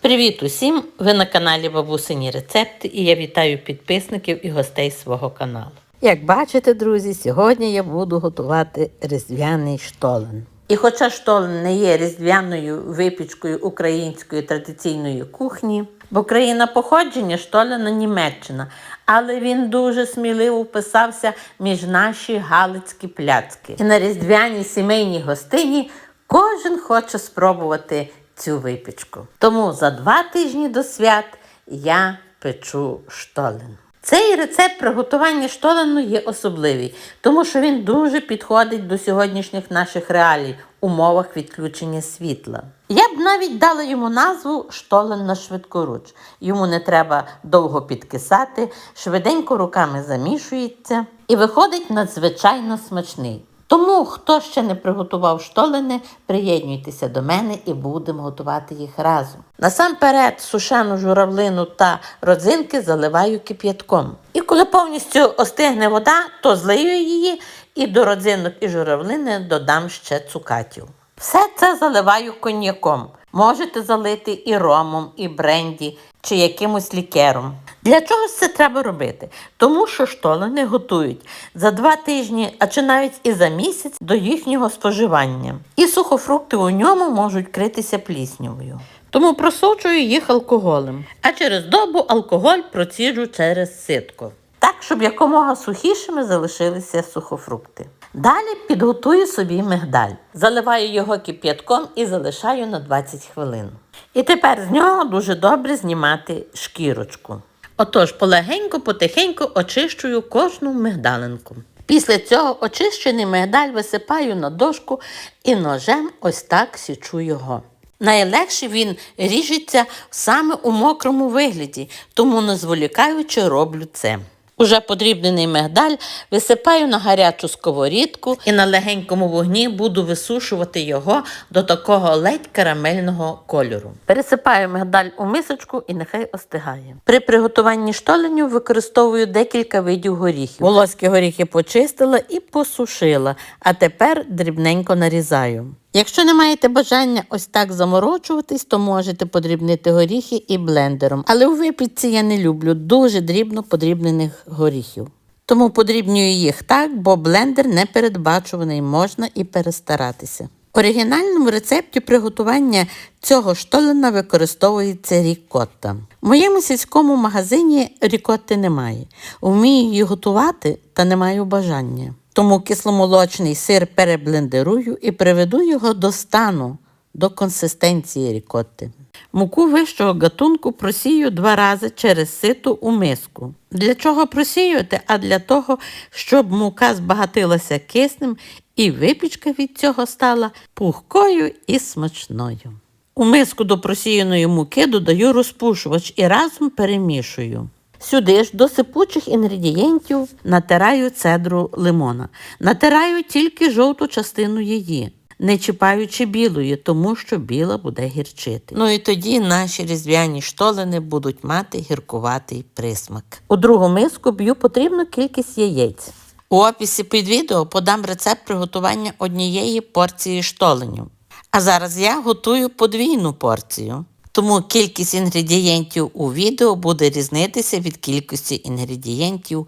Привіт усім! Ви на каналі Бабусині Рецепти і я вітаю підписників і гостей свого каналу. Як бачите, друзі, сьогодні я буду готувати різдвяний штолен. І хоча штолен не є різдвяною випічкою української традиційної кухні, бо країна походження штолена Німеччина, але він дуже сміливо вписався між наші галицькі пляцки. І на різдвяній сімейній гостині кожен хоче спробувати цю випічку. Тому за два тижні до свят я печу штолен. Цей рецепт приготування штолену є особливий, тому що він дуже підходить до сьогоднішніх наших реалій умовах відключення світла. Я б навіть дала йому назву штолен на швидкоруч. Йому не треба довго підкисати, швиденько руками замішується і виходить надзвичайно смачний. Тому, хто ще не приготував штолени, приєднуйтеся до мене і будемо готувати їх разом. Насамперед сушену журавлину та родзинки заливаю кип'ятком. І коли повністю остигне вода, то злию її і до родзинок і журавлини додам ще цукатів. Все це заливаю коньяком. Можете залити і ромом, і бренді, чи якимось лікером. Для чого це треба робити? Тому що штолени готують за два тижні, а чи навіть і за місяць до їхнього споживання. І сухофрукти у ньому можуть критися пліснявою. Тому просочую їх алкоголем. А через добу алкоголь проціджу через ситко. Так, щоб якомога сухішими залишилися сухофрукти. Далі підготую собі мигдаль. Заливаю його кип'ятком і залишаю на 20 хвилин. І тепер з нього дуже добре знімати шкірочку. Отож, полегенько, потихеньку очищую кожну мигдалинку. Після цього очищений мигдаль висипаю на дошку і ножем ось так січу його. Найлегше він ріжеться саме у мокрому вигляді, тому не зволікаючи роблю це. Уже подрібнений мигдаль висипаю на гарячу сковорідку і на легенькому вогні буду висушувати його до такого ледь карамельного кольору. Пересипаю мигдаль у мисочку і нехай остигає. При приготуванні штоленю використовую декілька видів горіхів. Волоські горіхи почистила і посушила, а тепер дрібненько нарізаю. Якщо не маєте бажання ось так заморочуватись, то можете подрібнити горіхи і блендером. Але у випічці я не люблю дуже дрібно подрібнених горіхів. Тому подрібнюю їх так, бо блендер не передбачуваний, можна і перестаратися. В оригінальному рецепті приготування цього штолена використовується рікотта. В моєму сільському магазині рікотти немає. Вмію її готувати, та не маю бажання. Тому кисломолочний сир переблендерую і приведу його до стану, до консистенції рікотти. Муку вищого гатунку просію два рази через сито у миску. Для чого просіювати? А для того, щоб мука збагатилася киснем і випічка від цього стала пухкою і смачною. У миску до просіяної муки додаю розпушувач і разом перемішую. Сюди ж до сипучих інгредієнтів натираю цедру лимона. Натираю тільки жовту частину її, не чіпаючи білої, тому що біла буде гірчити. Ну і тоді наші різдвяні штолени будуть мати гіркуватий присмак. У другу миску б'ю потрібну кількість яєць. У описі під відео подам рецепт приготування однієї порції штоленів. А зараз я готую подвійну порцію. Тому кількість інгредієнтів у відео буде різнитися від кількості інгредієнтів в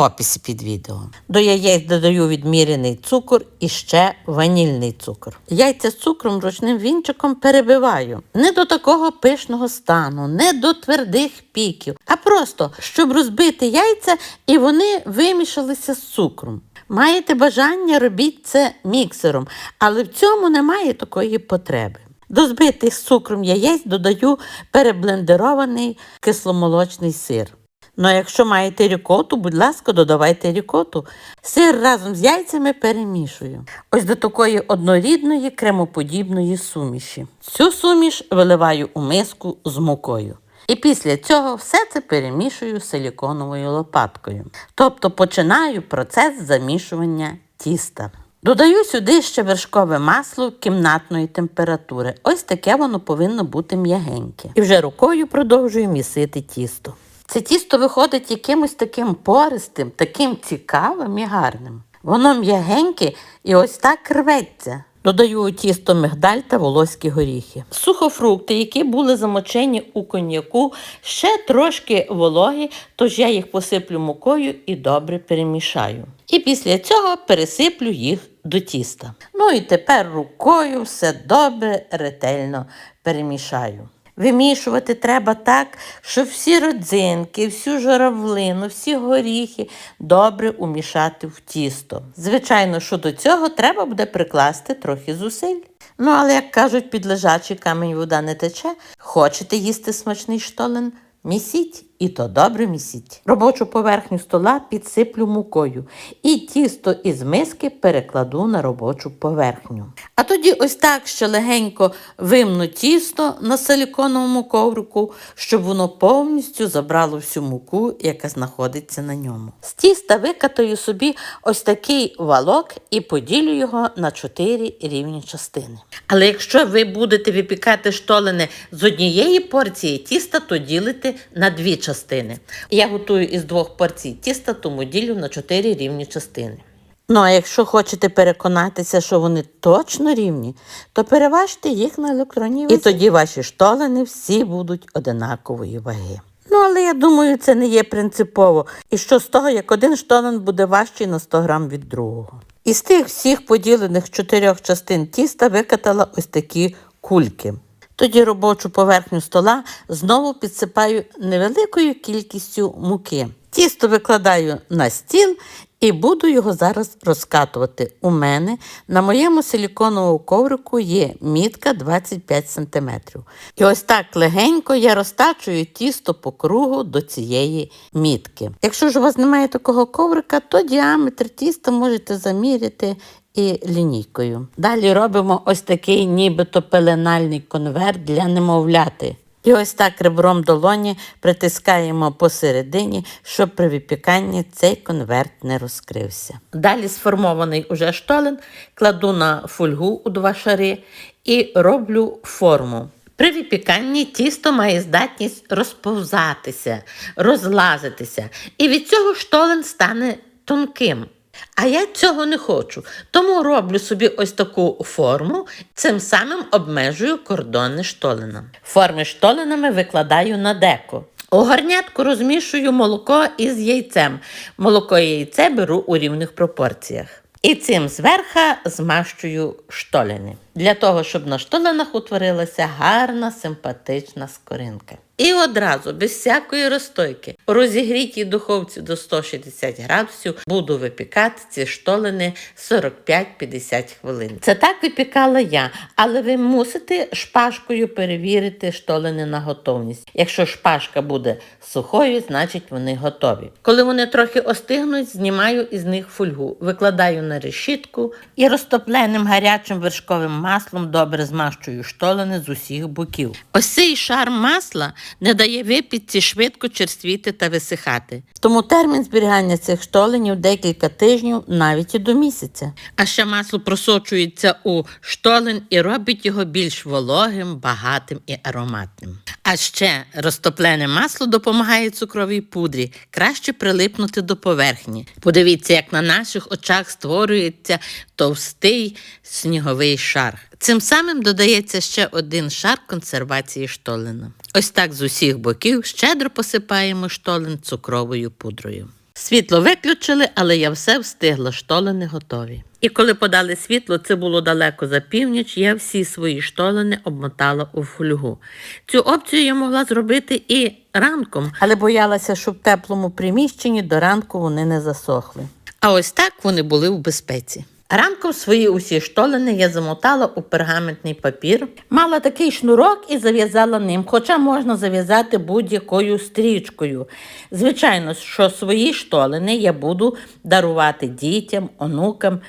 описі під відео. До яєць додаю відмірений цукор і ще ванільний цукор. Яйця з цукром ручним вінчиком перебиваю. Не до такого пишного стану, не до твердих піків, а просто щоб розбити яйця і вони вимішалися з цукром. Маєте бажання, робіть це міксером, але в цьому немає такої потреби. До збитих з цукром яєць додаю переблендерований кисломолочний сир. Ну а якщо маєте рікоту, будь ласка, додавайте рікоту. Сир разом з яйцями перемішую. Ось до такої однорідної кремоподібної суміші. Цю суміш виливаю у миску з мукою. І після цього все це перемішую силіконовою лопаткою. Тобто починаю процес замішування тіста. Додаю сюди ще вершкове масло кімнатної температури. Ось таке воно повинно бути м'ягеньке. І вже рукою продовжую місити тісто. Це тісто виходить якимось таким пористим, таким цікавим і гарним. Воно м'ягеньке і ось так рветься. Додаю у тісто мигдаль та волоські горіхи. Сухофрукти, які були замочені у коньяку, ще трошки вологі, тож я їх посиплю мукою і добре перемішаю. І після цього пересиплю їх до тіста. Ну і тепер рукою все добре, ретельно перемішаю. Вимішувати треба так, щоб всі родзинки, всю журавлину, всі горіхи добре умішати в тісто. Звичайно, що до цього треба буде прикласти трохи зусиль. Ну, але як кажуть, під лежачий камінь вода не тече. Хочете їсти смачний штолен? Місіть і то добре місіть. Робочу поверхню стола підсиплю мукою і тісто із миски перекладу на робочу поверхню. А тоді ось так ще легенько вимну тісто на силіконовому коврику, щоб воно повністю забрало всю муку, яка знаходиться на ньому. З тіста викатаю собі ось такий валок і поділю його на чотири рівні частини. Але якщо ви будете випікати штолени з однієї порції тіста, то ділите на дві частини. Я готую із двох порцій тіста, тому ділю на чотири рівні частини. Ну, а якщо хочете переконатися, що вони точно рівні, то переважте їх на електронній вазі. І тоді ваші штолени всі будуть одинакової ваги. Ну, але я думаю, це не є принципово. І що з того, як один штолен буде важчий на 100 грам від другого. Із тих всіх поділених чотирьох частин тіста викатала ось такі кульки. Тоді робочу поверхню стола знову підсипаю невеликою кількістю муки. Тісто викладаю на стіл і буду його зараз розкатувати. У мене на моєму силіконовому коврику є мітка 25 см. І ось так легенько я розтачую тісто по кругу до цієї мітки. Якщо ж у вас немає такого коврика, то діаметр тіста можете заміряти і лінійкою. Далі робимо ось такий нібито пеленальний конверт для немовляти. І ось так ребром долоні притискаємо посередині, щоб при випіканні цей конверт не розкрився. Далі сформований уже штолен кладу на фольгу у два шари і роблю форму. При випіканні тісто має здатність розповзатися, розлазитися, і від цього штолен стане тонким. А я цього не хочу, тому роблю собі ось таку форму, цим самим обмежую кордони штолена. Форми штоленами викладаю на деко. У горнятку розмішую молоко із яйцем. Молоко і яйце беру у рівних пропорціях. І цим зверха змащую штолени. Для того, щоб на штоленах утворилася гарна, симпатична скоринка. І одразу, без всякої розстойки, у розігрітій духовці до 160 градусів буду випікати ці штолени 45-50 хвилин. Це так випікала я, але ви мусите шпажкою перевірити штолени на готовність. Якщо шпажка буде сухою, значить вони готові. Коли вони трохи остигнуть, знімаю із них фольгу, викладаю на решітку і розтопленим гарячим вершковим маслом добре змащую штолени з усіх боків. Ось цей шар масла не дає випічці швидко черствіти та висихати. Тому термін зберігання цих штоленів декілька тижнів, навіть і до місяця. А ще масло просочується у штолен і робить його більш вологим, багатим і ароматним. А ще розтоплене масло допомагає цукровій пудрі краще прилипнути до поверхні. Подивіться, як на наших очах створюється товстий сніговий шар. Цим самим додається ще один шар консервації штолена. Ось так з усіх боків щедро посипаємо штолен цукровою пудрою. Світло виключили, але я все встигла, штолени готові. І коли подали світло, це було далеко за північ, я всі свої штолени обмотала у фольгу. Цю опцію я могла зробити і ранком, але боялася, щоб в теплому приміщенні до ранку вони не засохли. А ось так вони були в безпеці. Ранком свої усі штолени я замотала у пергаментний папір, мала такий шнурок і зав'язала ним, хоча можна зав'язати будь-якою стрічкою. Звичайно, що свої штолени я буду дарувати дітям, онукам.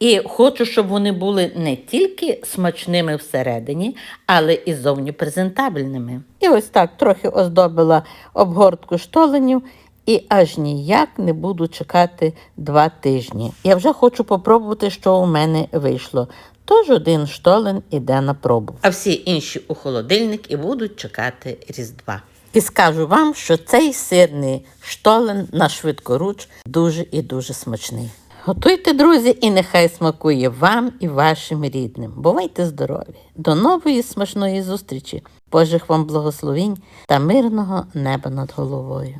І хочу, щоб вони були не тільки смачними всередині, але і зовні презентабельними. І ось так трохи оздобила обгортку штоленів і аж ніяк не буду чекати два тижні. Я вже хочу попробувати, що у мене вийшло. Тож один штолен іде на пробу. А всі інші у холодильник і будуть чекати Різдва. І скажу вам, що цей сирний штолен на швидкоруч дуже і дуже смачний. Готуйте, друзі, і нехай смакує вам і вашим рідним. Бувайте здорові! До нової смачної зустрічі! Божих вам благословінь та мирного неба над головою.